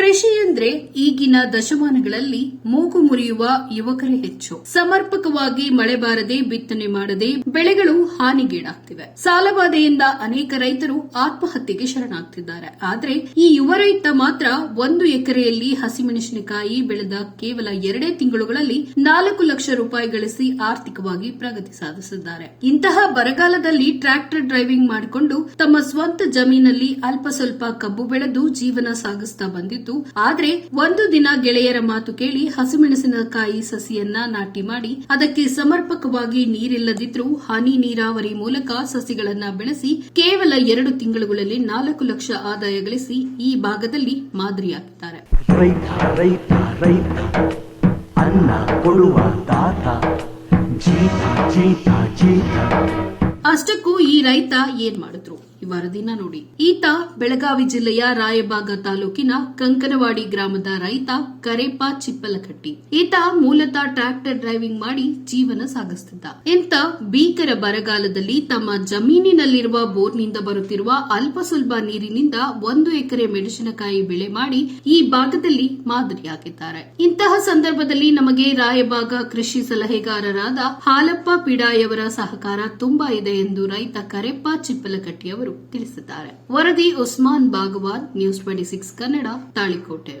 ಕೃಷಿ ಎಂದ್ರೆ ಈಗಿನ ದಶಮಾನಗಳಲ್ಲಿ ಮೂಗು ಮುರಿಯುವ ಯುವಕರೇ ಹೆಚ್ಚು. ಸಮರ್ಪಕವಾಗಿ ಮಳೆ ಬಾರದೆ ಬಿತ್ತನೆ ಮಾಡದೆ ಬೆಳೆಗಳು ಹಾನಿಗೀಡಾಗ್ತಿವೆ. ಸಾಲಬಾಧೆಯಿಂದ ಅನೇಕ ರೈತರು ಆತ್ಮಹತ್ಯೆಗೆ ಶರಣಾಗ್ತಿದ್ದಾರೆ. ಆದ್ರೆ ಈ ಯುವ ರೈತ ಮಾತ್ರ ಒಂದು ಎಕರೆಯಲ್ಲಿ ಹಸಿಮೆಣಸಿನಕಾಯಿ ಬೆಳೆದ ಕೇವಲ ಎರಡೇ ತಿಂಗಳುಗಳಲ್ಲಿ ನಾಲ್ಕು ಲಕ್ಷ ರೂಪಾಯಿ ಗಳಿಸಿ ಆರ್ಥಿಕವಾಗಿ ಪ್ರಗತಿ ಸಾಧಿಸಿದ್ದಾರೆ. ಇಂತಹ ಬರಗಾಲದಲ್ಲಿ ಟ್ರ್ಯಾಕ್ಟರ್ ಡ್ರೈವಿಂಗ್ ಮಾಡಿಕೊಂಡು ತಮ್ಮ ಸ್ವಂತ ಜಮೀನಲ್ಲಿ ಅಲ್ಪ ಸ್ವಲ್ಪ ಕಬ್ಬು ಬೆಳೆದು ಜೀವನ ಸಾಗಿಸ್ತಾ ಬಂದಿದ್ದು ಆದ್ರೆ ಒಂದು ದಿನ ಗೆಳೆಯರ ಮಾತು ಕೇಳಿ ಹಸಿಮೆಣಸಿನಕಾಯಿ ಸಸಿಯನ್ನ ನಾಟಿ ಮಾಡಿ ಅದಕ್ಕೆ ಸಮರ್ಪಕವಾಗಿ ನೀರಿಲ್ಲದಿದ್ರೂ ಹನಿ ನೀರಾವರಿ ಮೂಲಕ ಸಸಿಗಳನ್ನ ಬೆಳೆಸಿ ಕೇವಲ ಎರಡು ತಿಂಗಳುಗಳಲ್ಲಿ ನಾಲ್ಕು ಲಕ್ಷ ಆದಾಯ ಗಳಿಸಿ ಈ ಭಾಗದಲ್ಲಿ ಮಾದರಿಯಾಗಿದ್ದಾರೆ. ಅಷ್ಟಕ್ಕೂ ಈ ರೈತ ಏನ್ ಮಾಡಿದ್ರು? ಈ ವರದಿನ ನೋಡಿ. ಈತ ಬೆಳಗಾವಿ ಜಿಲ್ಲೆಯ ರಾಯಬಾಗ ತಾಲೂಕಿನ ಕಂಕನವಾಡಿ ಗ್ರಾಮದ ರೈತ ಕರೇಪ ಚಿಪ್ಪಲಕಟ್ಟಿ. ಈತ ಮೂಲತಃ ಟ್ರಾಕ್ಟರ್ ಡ್ರೈವಿಂಗ್ ಮಾಡಿ ಜೀವನ ಸಾಗಿಸುತ್ತಿದ್ದ ಇಂಥ ಭೀಕರ ಬರಗಾಲದಲ್ಲಿ ತಮ್ಮ ಜಮೀನಿನಲ್ಲಿರುವ ಬೋರ್ನಿಂದ ಬರುತ್ತಿರುವ ಅಲ್ಪ ಸ್ವಲ್ಪ ನೀರಿನಿಂದ ಒಂದು ಎಕರೆ ಮೆಣಸಿನಕಾಯಿ ಬೆಳೆ ಮಾಡಿ ಈ ಭಾಗದಲ್ಲಿ ಮಾದರಿಯಾಗಿದ್ದಾರೆ. ಇಂತಹ ಸಂದರ್ಭದಲ್ಲಿ ನಮಗೆ ರಾಯಬಾಗ ಕೃಷಿ ಸಲಹೆಗಾರರಾದ ಹಾಲಪ್ಪ ಪಿಡಾಯವರ ಸಹಕಾರ ತುಂಬಾ ಇದೆ ಎಂದು ರೈತ ಕರೆಪ್ಪ ಚಿಪ್ಪಲಕಟ್ಟಿ ಅವರು ತಿಳಿಸಿದ್ದಾರೆ. ವರದಿ Usman Bagawad news twenty six Kannada Talikote.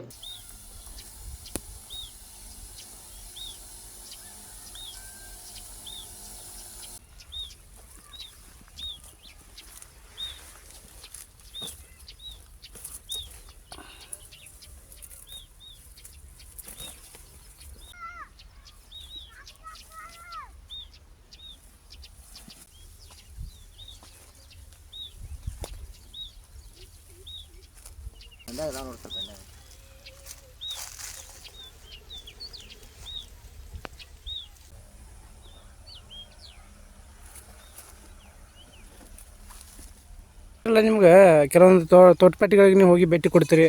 ಅಲ್ಲ ನಿಮ್ಗೆ ಕೆಲವೊಂದು ತೋ ತೋಟಪಟ್ಟಿಗಳಿಗೆ ನೀವು ಹೋಗಿ ಭೇಟಿ ಕೊಡ್ತೀರಿ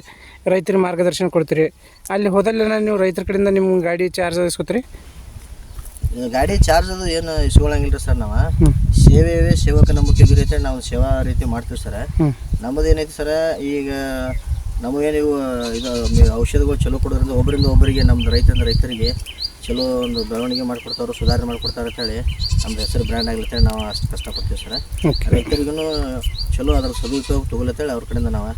ರೈತರ ಮಾರ್ಗದರ್ಶನ ಕೊಡ್ತೀರಿ. ಅಲ್ಲಿ ಹೋದಲ್ಲೆಲ್ಲ ನೀವು ರೈತರ ಕಡೆಯಿಂದ ನಿಮ್ಮ ಗಾಡಿ ಚಾರ್ಜ್ ಇಸ್ಕೊತೀರಿ? ಗಾಡಿ ಚಾರ್ಜ್ ಅದು ಏನು ಇಸ್ಕೊಳಂಗಿಲ್ಲ ರೀ ಸರ್ ನಾವು. ಸೇವೆ ಸೇವಕ ನಂಬಿಕೆ ಬೀರೈತೆ ನಾವು ಸೇವಾ ರೀತಿ ಮಾಡ್ತೀವಿ ಸರ್. ಹ್ಮ್. ನಮ್ಮದು ಏನೈತಿ ಸರ್ ಈಗ ನಮಗೇನು ನೀವು ಇದು ಔಷಧಿಗಳು ಚಲೋ ಕೊಡೋದ್ರಿಂದ ಒಬ್ಬರಿಂದ ಒಬ್ಬರಿಗೆ ನಮ್ಮ ರೈತರಿಂದ ರೈತರಿಗೆ ಚಲೋ ಒಂದು ಬೆಳವಣಿಗೆ ಮಾಡಿಕೊಡ್ತಾರೋ ಸುಧಾರಣೆ ಮಾಡಿಕೊಡ್ತಾರೆ ಅಂತೇಳಿ ನಮ್ಮ ಹೆಸರು ಬ್ರ್ಯಾಂಡ್ ಆಗ್ಲತ್ತೇಳಿ ನಾವು ಅಷ್ಟು ಕಷ್ಟಪಡ್ತೀವಿ ಸರ್. ರೈತರಿಗೂ ಚಲೋ ಅದ್ರ ಸದುಪಯೋಗ ತಗೊಳತ್ತೇಳಿ ಅವ್ರ ಕಡೆಯಿಂದ ನಾವು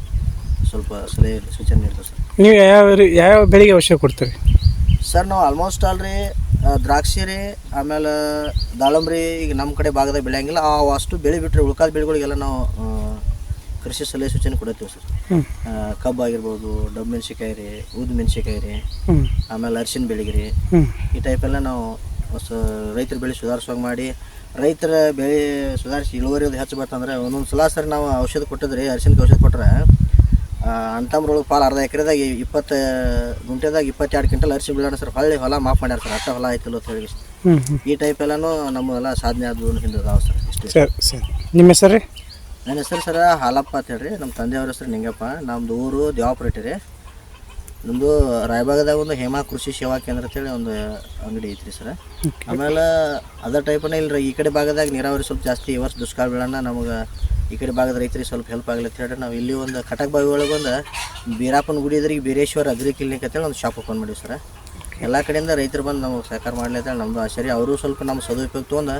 ಸ್ವಲ್ಪ ಸಲಹೆ ಸೂಚನೆ ನೀಡ್ತೀವಿ ಸರ್. ನೀವು ಯಾವ ರೀ- ಯಾವ ಬೆಳೆಗೆ ಔಷಧ ಕೊಡ್ತೀರಿ? ಸರ್ ನಾವು ಆಲ್ಮೋಸ್ಟ್ ಆಲ್ರಿ ದ್ರಾಕ್ಷಿ ರೀ ಆಮೇಲೆ ದಾಳಂಬ್ರಿ ಈಗ ನಮ್ಮ ಕಡೆ ಭಾಗದಾಗ ಬೆಳೆಯಂಗಿಲ್ಲ. ಆ ಅಷ್ಟು ಬೆಳೆ ಬಿಟ್ಟರೆ ಉಳ್ಕಾದ ಬೆಳೆಗಳಿಗೆಲ್ಲ ನಾವು ಕೃಷಿ ಸಲಹೆ ಸೂಚನೆ ಕೊಡತ್ತೀವಿ ಸರ್. ಕಬ್ಬು ಆಗಿರ್ಬೋದು ಡಬ್ ಮೆಣಸಿಕಾಯಿ ರೀ ಊದ್ ಮೆಣಸಿಕಾಯಿ ರೀ ಆಮೇಲೆ ಅರಿಶಿನ ರೀ. ಈ ಈ ಟೈಪೆಲ್ಲ ನಾವು ಹೊಸ ರೈತರ ಬೆಳೆ ಸುಧಾರಿಸುವಾಗ ಮಾಡಿ ರೈತರ ಬೆಳೆ ಸುಧಾರಿಸಿ ಇಳುವರಿ ಅದು ಹೆಚ್ಚು ಬರ್ತಂದ್ರೆ ಒಂದೊಂದು ಸಲ ಸರ್ ನಾವು ಔಷಧ ಕೊಟ್ಟಿದ್ರಿ ಅರಿಶಿನಕ್ಕೆ ಔಷಧ ಕೊಟ್ರೆ ಅಂತಮ್ರೊಳಗೆ ಪಾಲು ಅರ್ಧ ಎಕರೆದಾಗ ಇಪ್ಪತ್ತು ಗುಂಟೆದಾಗ ಇಪ್ಪತ್ತೆರಡು ಕ್ವಿಂಟಲ್ ಅರಿಶಿ ಬೀಳೋಣ ಸರ್. ಹೊಳ್ಳಿ ಹೊಲ ಮಾಫ್ ಮಾಡ್ಯಾರ ಸರ್. ಅಷ್ಟ ಹೊಲ ಆಯ್ತಿಲ್ಲ ಅಂತ ಹೇಳಿ ಈ ಟೈಪ್ ಎಲ್ಲನೂ ನಮ್ಮೆಲ್ಲ ಸಾಧನೆ ಆದವು ಹಿಂದೆ ಅದಾವ ಸರ್. ಸರಿ ಸರಿ. ನಿಮ್ಮ ಹೆಸರು ರೀ? ನನ್ನ ಹೆಸರು ಸರ ಹಾಲಪ್ಪ ಅಂತ ಹೇಳ್ರಿ. ನಮ್ಮ ತಂದೆಯವ್ರ ಹೆಸರು ನಿಂಗಪ್ಪ. ನಮ್ಮದು ಊರು ದೇವಾಪುರಟ್ಟಿ ರೀ ನಮ್ಮದು ರಾಯಭಾಗದಾಗ ಒಂದು ಹೇಮಾ ಕೃಷಿ ಸೇವಾ ಕೇಂದ್ರ ಅಂತೇಳಿ ಒಂದು ಅಂಗಡಿ ಐತ್ರಿ ಸರ್. ಆಮೇಲೆ ಅದರ ಟೈಪನ್ನೇ ಇಲ್ಲ ರೀ ಈ ಕಡೆ ಭಾಗದಾಗ ನೀರಾವರಿ ಸ್ವಲ್ಪ ಜಾಸ್ತಿ ಈ ವರ್ಷ ದುಷ್ಕಾಲ ಬೀಳೋಣ ನಮಗೆ ಈ ಕಡೆ ಭಾಗದ ರೈತರಿಗೆ ಸ್ವಲ್ಪ ಹೆಲ್ಪ್ ಆಗಲಿ ಅಂತ ಹೇಳಿ ನಾವು ಇಲ್ಲಿ ಒಂದು ಕಟಕ್ ಬಾವಿ ಒಳಗೆ ಒಂದು ಬೀರಾಪನ ಗುಡಿ ಇದ್ರಿಗೆ ಬೀರೇಶ್ವರ ಅಗ್ರಿ ಕ್ಲಿನಿಕ್ ಅಂತೇಳಿ ಒಂದು ಶಾಪ್ ಓಪನ್ ಮಾಡಿವಿ ಸರ್. ಎಲ್ಲ ಕಡೆಯಿಂದ ರೈತರು ಬಂದು ನಮಗೆ ಸಹಕಾರ ಮಾಡಲಿ ಅಂತೇಳಿ ನಮ್ಮದು ಆಶ್ಚರ್ಯ ಅವರು ಸ್ವಲ್ಪ ನಮ್ಮ ಸದುಪಯೋಗ ತೊಗೊಂಡು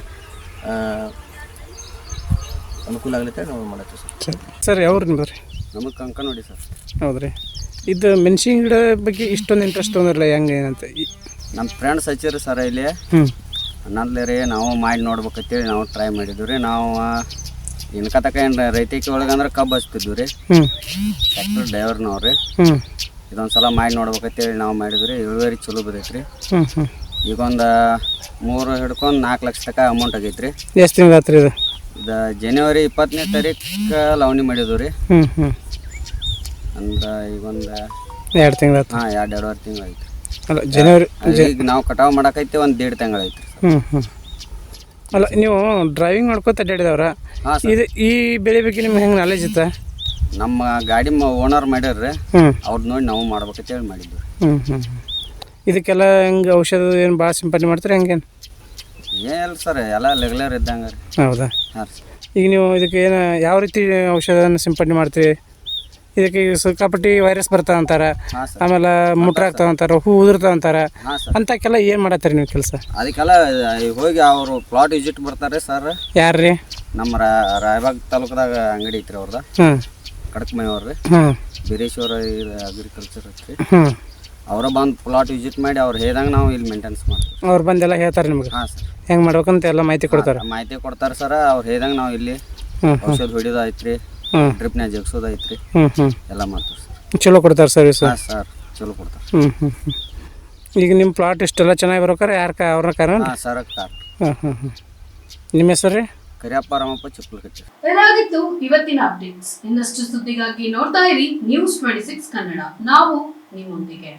ಅನುಕೂಲ ಆಗಲಿ ನಾವು ಮಾಡತ್ತೆ ಸರ್. ಸರಿ ಸರ್ ಯಾವ್ರು ನಿಮ್ದು ರೀ? ನಮಗೆ ಕಂಕ ನೋಡಿ ಸರ್. ಹೌದ್ರಿ. ಇದು ಮೆಣಸಿನ ಗಿಡ ಬಗ್ಗೆ ಇಷ್ಟೊಂದು ಇಂಟ್ರೆಸ್ಟ್ ತೊಗೊಂಡಿರಲ್ಲ ಹೆಂಗೆ ಏನಂತ ಈ- ನಮ್ಮ ಫ್ರೆಂಡ್ಸ್ ಹಚ್ಚಿರಿ ಸರ್ ಇಲ್ಲಿ. ಹ್ಞೂ ಅನ್ನದ್ಲೆ ರೀ ನಾವು ಮಾಡಿ ನೋಡ್ಬೇಕಂತೇಳಿ ನಾವು ಟ್ರೈ ಮಾಡಿದ್ವಿ ರೀ. ನಾವು ಇನ್ಕ ಕತಕ ಏನು ರೈತಕಿ ಒಳಗೆ ಅಂದ್ರೆ ಕಬ್ಬು ಹಚ್ತಿದ್ವಿ ರೀ. ಹ್ಞೂ ಟ್ರ್ಯಾಕ್ಟರ್ ಡ್ರೈವರ್ನವ್ರು ನಾವು ರೀ. ಹ್ಞೂ ಇದೊಂದು ಸಲ ಮಾಡಿ ನೋಡ್ಬೇಕಂತೇಳಿ ನಾವು ಮಾಡಿದ್ವಿ ರೀ. ಇಳುವರಿ ಚಲೋ ಬದೈತೆ ರೀ. ಹ್ಞೂ ಹ್ಞೂ ಈಗ ಒಂದು ಮೂರು ಹಿಡ್ಕೊಂಡು ನಾಲ್ಕು ಲಕ್ಷ ತನಕ ಅಮೌಂಟ್ ಆಗೈತೆ ರೀ. ಎಷ್ಟು ತಿಂಗಳು ಆತ್ರಿ ಇದು? ಇದು ಜನವರಿ ಇಪ್ಪತ್ತನೇ ತಾರೀಕು ಲವಣಿ ಮಾಡಿದ್ವಿ ರೀ. ಹ್ಞೂ ಹ್ಞೂ ಅಂದ್ರೆ ಈಗ ಒಂದು ಎರಡು ತಿಂಗಳು ಹಾಂ ಎರಡು ಎರಡುವರೆ ತಿಂಗಳು ಆಯ್ತು. ಅಲ್ಲ ಜನವರಿ ಈಗ ನಾವು ಕಟಾವು ಮಾಡಕೈತಿ ಒಂದು ದೇಡ್ ತಿಂಗಳು ಐತೆ ರೀ ಹ್ಞೂ ಹ್ಞೂ ಅಲ್ಲ ನೀವು ಡ್ರೈವಿಂಗ್ ಮಾಡ್ಕೋತ ಅಡ್ಡಾಡಿದವ್ರ ಇದು ಈ ಬೆಳೆ ಬಗ್ಗೆ ನಿಮ್ಗೆ ಹೆಂಗೆ ನಾಲೆಜ್ ಇತ್ತ? ನಮ್ಮ ಗಾಡಿ ಓನರ್ ಮಾಡ್ಯಾರ್ರಿ ಅವ್ರು ನೋಡಿ ನಾವು ಮಾಡ್ಬೇಕಂತೇಳಿ ಮಾಡಿದ್ವಿ. ಹ್ಞೂ ಹ್ಞೂ ಇದಕ್ಕೆಲ್ಲ ಹೆಂಗೆ ಔಷಧ ಏನು ಭಾಳ ಸಿಂಪಡಣೆ ಮಾಡ್ತಾರೆ ಹೆಂಗೇನು? ಏನಿಲ್ಲ ಸರ್ ಎಲ್ಲ ರೆಗ್ಯುಲರ್ ಇದ್ದಂಗೆ ರೀ. ಹೌದಾ? ಹಾಂ ರೀ. ಈಗ ನೀವು ಇದಕ್ಕೆ ಏನು ಯಾವ ರೀತಿ ಔಷಧನ ಸಿಂಪಡಣೆ ಮಾಡ್ತೀರಿ? ಇದಕ್ಕೆ ಸಿಕ್ಕಾಪಟ್ಟಿ ವೈರಸ್ ಬರ್ತಾವ ಅಂತಾರೆ ಹಾಂ ಸರ್. ಆಮೇಲೆ ಮುಟ್ರಾಗ್ತಾವ ಅಂತಾರೆ ಹೂ ಉದುರ್ತಾವ ಅಂತಾರೆ ಅಂತಕ್ಕೆಲ್ಲ ಸರ್. ಏನು ಮಾಡತ್ತೀರಿ ನೀವು ಕೆಲಸ? ಅದಕ್ಕೆಲ್ಲ ಹೋಗಿ ಅವರು ಪ್ಲಾಟ್ ವಿಸಿಟ್ ಬರ್ತಾರೆ ಸರ್. ಯಾರ್ರಿ ನಮ್ಮ ರಾ- ರಾಯಬಾಗ್ ತಾಲೂಕದಾಗ ಅಂಗಡಿ ಐತ್ರಿ ಅವ್ರದ. ಹ್ಞೂ ಕಡಕ್ಮೈ ರೀ. ಹ್ಞೂ ಬೀರೇಶ್ವರ ಅಗ್ರಿಕಲ್ಚರ್ ಐತ್ರಿ. ಹ್ಞೂ ಅವರ ಬಂದು ಪ್ಲಾಟ್ ವಿಸಿಟ್ ಮಾಡಿ ಅವ್ರು ಹೇಳ್ದಂಗೆ ನಾವು ಇಲ್ಲಿ ಮೇಂಟೆನ್ಸ್ ಮಾಡ್ತೀವಿ. ಅವ್ರು ಬಂದೆಲ್ಲ ಹೇಳ್ತಾರೆ ನಿಮ್ಗೆ? ಹಾಂ ಸರ್. ಹೆಂಗೆ ಮಾಡ್ಬೇಕಂತ ಎಲ್ಲ ಮಾಹಿತಿ ಕೊಡ್ತಾರೆ? ಮಾಹಿತಿ ಕೊಡ್ತಾರೆ ಸರ್ ಅವ್ರು ಹೇಳ್ದಂಗೆ ನಾವು ಇಲ್ಲಿ ಹ್ಞೂ ಔಷಧ ಹೊಡಿಯೋದು ಐತ್ರಿ ಡ್ರಿಪ್ನ್ಯಾಗ ಜಗ್ಸೋದು ಐತ್ರಿ ಹ್ಞೂ ಹ್ಞೂ ಎಲ್ಲ ಮಾಡ್ತೀವಿ ಸರ್. ಚಲೋ ಕೊಡ್ತಾರೆ ಸರ್ವಿಸ್ ಹಾಂ ಸರ್ ಚಲೋ ಕೊಡ್ತಾರೆ. ಹ್ಞೂ ಹ್ಞೂ ಹ್ಞೂ ಈಗ ನಿಮ್ಮ ಪ್ಲಾಟ್ ಇಷ್ಟೆಲ್ಲ ಚೆನ್ನಾಗಿ ಬರ್ಬೇಕಾರೆ ಯಾರು ಕಾ ಅವ್ರನ್ನ ಕಾರಣ? ಹಾಂ ಸರ್ ಕಾರ್. ಹಾಂ ಹಾಂ ಹಾಂ ನಿಮ್ಮ ಹೆಸರು ರೀ? ಕರಿಯಪ್ಪ ರಾಮಪ್ಪ ಚಿಪ್ಪಲಕಟ್ಟಿ. ಇದಾಗಿತ್ತು ಇವತ್ತಿನ ಅಪ್ಡೇಟ್ಸ್ ಇನ್ನಷ್ಟು ಸುದ್ದಿಗಾಗಿ ನೋಡ್ತಾ ಇರಿ ನ್ಯೂಸ್ ಟ್ವೆಂಟಿ ಸಿಕ್ಸ್ ಕನ್ನಡ. ನಾವು ನಿಮ್ಮೊಂದಿಗೆ.